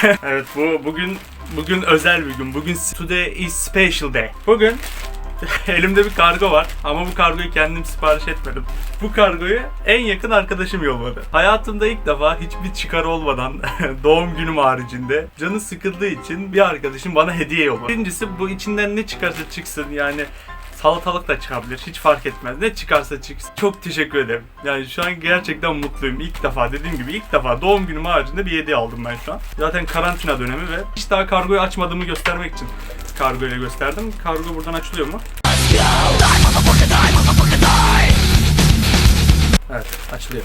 evet bu bugün bugün özel bir gün. Bugün today is special day. Bugün elimde bir kargo var ama bu kargoyu kendim sipariş etmedim. Bu kargoyu en yakın arkadaşım yolladı. Hayatımda ilk defa hiçbir çıkar olmadan doğum günüm haricinde canı sıkıldığı için bir arkadaşım bana hediye yolladı. Birincisi bu içinden ne çıkarsa çıksın yani salatalık da çıkabilir. Hiç fark etmez. Ne çıkarsa çıksın. Çok teşekkür ederim. Yani şu an gerçekten mutluyum. İlk defa dediğim gibi ilk defa doğum günüm haricinde bir hediye aldım ben şu an. Zaten karantina dönemi ve hiç daha kargoyu açmadığımı göstermek için kargo gösterdim. Kargo buradan açılıyor mu? Evet açılıyor.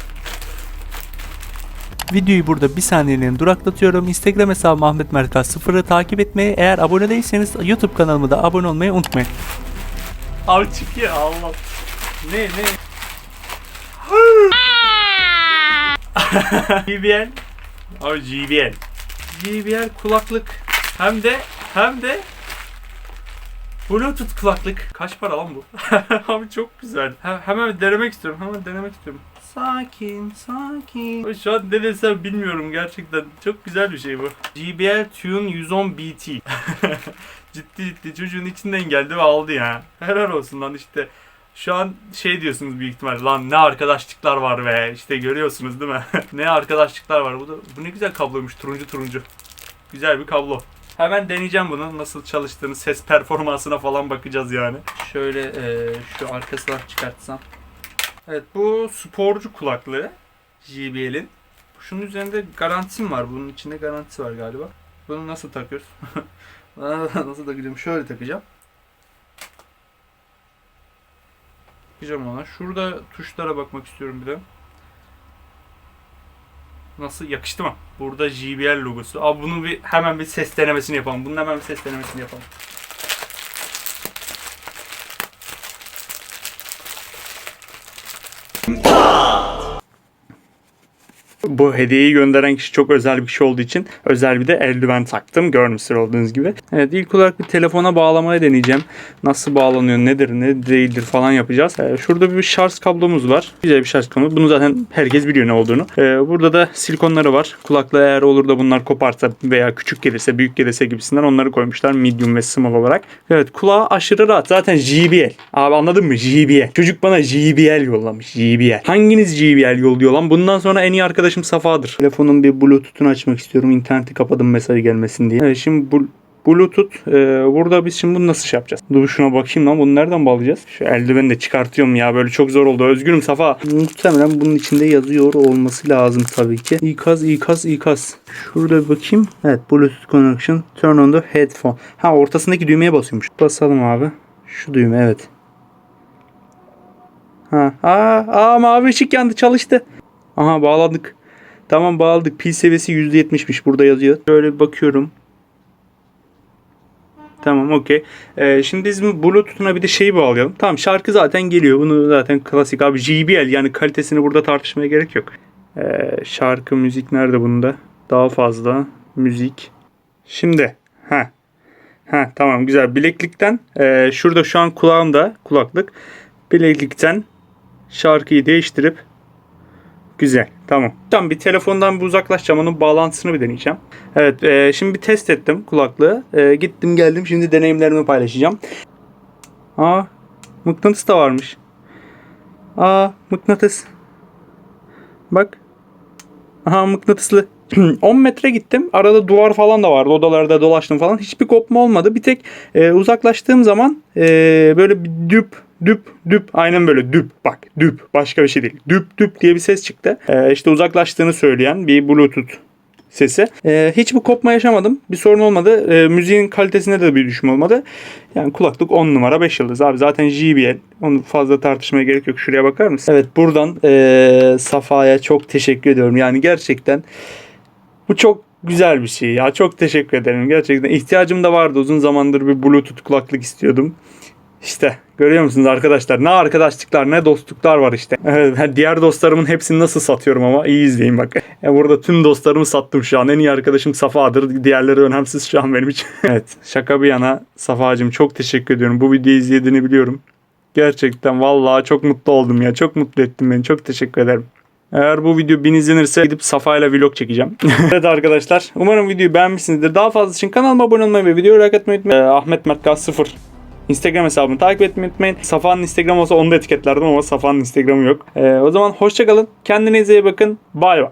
Videoyu burada bir saniyeliğine duraklatıyorum. Instagram hesabım Ahmet Merkaz 0'ı takip etmeyi, eğer abone değilseniz YouTube kanalıma da abone olmayı unutmayın. Abi çıkıyor Allah. Ne ne? JBL. Abi JBL. JBL kulaklık. Hem de hem de Bluetooth kulaklık. Kaç para lan bu? Abi çok güzel. He- hemen denemek istiyorum. Hemen denemek istiyorum. Sakin, sakin. Şu an ne desem bilmiyorum gerçekten. Çok güzel bir şey bu. JBL Tune 110 BT. ciddi ciddi çocuğun içinden geldi ve aldı ya. Helal olsun lan işte. Şu an şey diyorsunuz büyük ihtimal lan ne arkadaşlıklar var be işte görüyorsunuz değil mi? ne arkadaşlıklar var bu da bu ne güzel kabloymuş turuncu turuncu. Güzel bir kablo. Hemen deneyeceğim bunu nasıl çalıştığını ses performansına falan bakacağız yani. Şöyle e, şu arkasından çıkartsam. Evet bu sporcu kulaklığı JBL'in. Şunun üzerinde garantim var. Bunun içinde garantisi var galiba. Bunu nasıl takıyoruz? nasıl takacağım? Şöyle takacağım. Takacağım ona. Şurada tuşlara bakmak istiyorum bir de. Nasıl yakıştı mı? Burada JBL logosu. Abi bunun bir hemen bir ses denemesini yapalım. Bunun hemen bir ses denemesini yapalım. Bu hediyeyi gönderen kişi çok özel bir kişi olduğu için özel bir de eldiven taktım. Görmüşsünüz olduğunuz gibi. Evet ilk olarak bir telefona bağlamaya deneyeceğim. Nasıl bağlanıyor, nedir, ne değildir falan yapacağız. Ee, şurada bir şarj kablomuz var. Güzel bir şarj kablomuz. Bunu zaten herkes biliyor ne olduğunu. Ee, burada da silikonları var. Kulaklığı eğer olur da bunlar koparsa veya küçük gelirse, büyük gelirse gibisinden onları koymuşlar. Medium ve small olarak. Evet kulağı aşırı rahat. Zaten JBL. Abi anladın mı? JBL. Çocuk bana JBL yollamış. JBL. Hanginiz JBL yolluyor lan? Bundan sonra en iyi arkadaşım Safa'dır. Telefonun bir Bluetooth'unu açmak istiyorum. İnterneti kapadım mesaj gelmesin diye. Evet şimdi bu Bluetooth. Ee, burada biz şimdi bunu nasıl şey yapacağız? Dur şuna bakayım lan bunu nereden bağlayacağız? Şu eldiveni de çıkartıyorum ya böyle çok zor oldu. Özgürüm Safa. Muhtemelen bunun içinde yazıyor olması lazım tabii ki. İkaz ikaz ikaz. Şurada bakayım. Evet Bluetooth connection. Turn on the headphone. Ha ortasındaki düğmeye basıyormuş. Basalım abi. Şu düğme evet. Ha, aa, aa mavi ışık yandı çalıştı. Aha bağladık. Tamam bağladık. Pil seviyesi %70'miş burada yazıyor. Şöyle bir bakıyorum. Tamam okey. Ee, şimdi biz Bluetooth'una bir de şeyi bağlayalım. Tamam şarkı zaten geliyor. Bunu zaten klasik abi JBL yani kalitesini burada tartışmaya gerek yok. Ee, şarkı müzik nerede bunda? Daha fazla müzik. Şimdi ha ha tamam güzel. Bileklikten e, şurada şu an kulağımda kulaklık. Bileklikten şarkıyı değiştirip Güzel. Tamam. Tamam bir telefondan bir uzaklaşacağım. Onun bağlantısını bir deneyeceğim. Evet. e, şimdi bir test ettim kulaklığı. E, gittim geldim. Şimdi deneyimlerimi paylaşacağım. Aa mıknatıs da varmış. Aa mıknatıs. Bak. Aha mıknatıslı. 10 metre gittim. Arada duvar falan da vardı. Odalarda dolaştım falan. Hiçbir kopma olmadı. Bir tek e, uzaklaştığım zaman e, böyle bir düp düp düp aynen böyle düp bak düp başka bir şey değil. Düp düp diye bir ses çıktı. E, işte uzaklaştığını söyleyen bir bluetooth sesi. E, hiçbir kopma yaşamadım. Bir sorun olmadı. E, müziğin kalitesinde de bir düşme olmadı. Yani kulaklık 10 numara 5 yıldız abi. Zaten JBL. Onu fazla tartışmaya gerek yok. Şuraya bakar mısın? Evet buradan e, Safa'ya çok teşekkür ediyorum. Yani gerçekten bu çok güzel bir şey ya. Çok teşekkür ederim. Gerçekten ihtiyacım da vardı. Uzun zamandır bir Bluetooth kulaklık istiyordum. İşte görüyor musunuz arkadaşlar? Ne arkadaşlıklar ne dostluklar var işte. Ben diğer dostlarımın hepsini nasıl satıyorum ama iyi izleyin bak. Ya burada tüm dostlarımı sattım şu an. En iyi arkadaşım Safa'dır. Diğerleri önemsiz şu an benim için. evet şaka bir yana Safa'cığım çok teşekkür ediyorum. Bu videoyu izlediğini biliyorum. Gerçekten vallahi çok mutlu oldum ya. Çok mutlu ettin beni. Çok teşekkür ederim. Eğer bu video 1000 izlenirse gidip Safa ile vlog çekeceğim. evet arkadaşlar. Umarım videoyu beğenmişsinizdir. Daha fazla için kanalıma abone olmayı ve videoyu like atmayı unutmayın. Ee, Ahmet Mert Gaz 0 Instagram hesabını takip etmeyi unutmayın. Safa'nın Instagram olsa onu da etiketlerdim ama Safa'nın Instagram'ı yok. Ee, o zaman hoşçakalın. Kendinize iyi bakın. Bay bay.